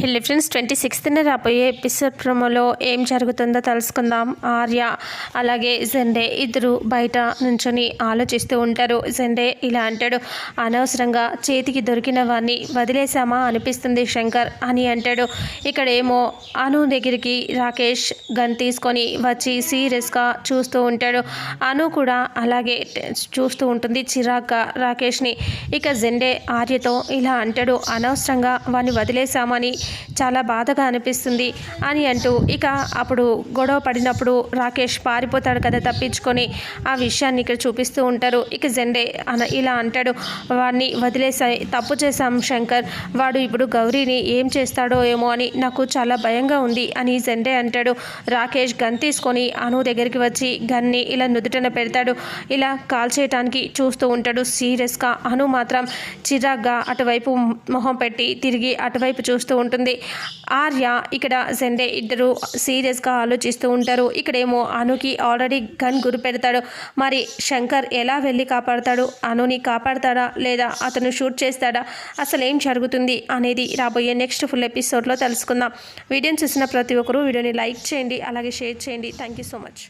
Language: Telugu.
హెల్లీ ఫ్రెండ్స్ ట్వంటీ సిక్స్త్న రాబోయే ఎపిసోడ్ ప్రోమోలో ఏం జరుగుతుందో తెలుసుకుందాం. ఆర్య అలాగే జెండే ఇద్దరు బయట నుంచొని ఆలోచిస్తూ ఉంటారు. జెండే ఇలా అంటాడు అనవసరంగా చేతికి దొరికిన వాడిని వదిలేశామా అనిపిస్తుంది శంకర్ అని అంటాడు. ఇక్కడేమో అను దగ్గరికి రాకేష్ గన్ తీసుకొని వచ్చి సీరియస్గా చూస్తూ ఉంటాడు. అను కూడా అలాగే చూస్తూ ఉంటుంది చిరాగ్గా రాకేష్ని. ఇక జెండే ఆర్యతో ఇలా అంటాడు అనవసరంగా వాడిని వదిలేశామని చాలా బాధగా అనిపిస్తుంది అని అంటూ ఇక అప్పుడు గొడవ పడినప్పుడు రాకేష్ పారిపోతాడు కదా తప్పించుకొని. ఆ విషయాన్ని ఇక్కడ చూపిస్తూ ఉంటారు. ఇక జెండే అన ఇలా అంటాడు. వాడిని వదిలేసా తప్పు చేశాం శంకర్. వాడు ఇప్పుడు గౌరీని ఏం చేస్తాడో ఏమో అని నాకు చాలా భయంగా ఉంది అని జెండే అంటాడు. రాకేష్ గన్ తీసుకొని అను దగ్గరికి వచ్చి గన్ని ఇలా నుదుటన పెడతాడు. ఇలా కాల్ చేయటానికి చూస్తూ ఉంటాడు. సీరియస్గా అను మాత్రం చిరాగ్గా అటువైపు మొహం పెట్టి తిరిగి అటువైపు చూస్తూ ఉంటుంది. ఆర్య ఇక్కడ జెండే ఇద్దరు సీరియస్గా ఆలోచిస్తూ ఉంటారు. ఇక్కడేమో అనుకి ఆల్రెడీ గన్ గురి పెడతాడు. మరి శంకర్ ఎలా వెళ్ళి కాపాడతాడు? అనుని కాపాడతాడా? లేదా అతను షూట్ చేస్తాడా? అసలు ఏం జరుగుతుంది అనేది రాబోయే నెక్స్ట్ ఫుల్ ఎపిసోడ్లో తెలుసుకుందాం. వీడియోని చూసిన ప్రతి ఒక్కరూ వీడియోని లైక్ చేయండి అలాగే షేర్ చేయండి. Thank you so much.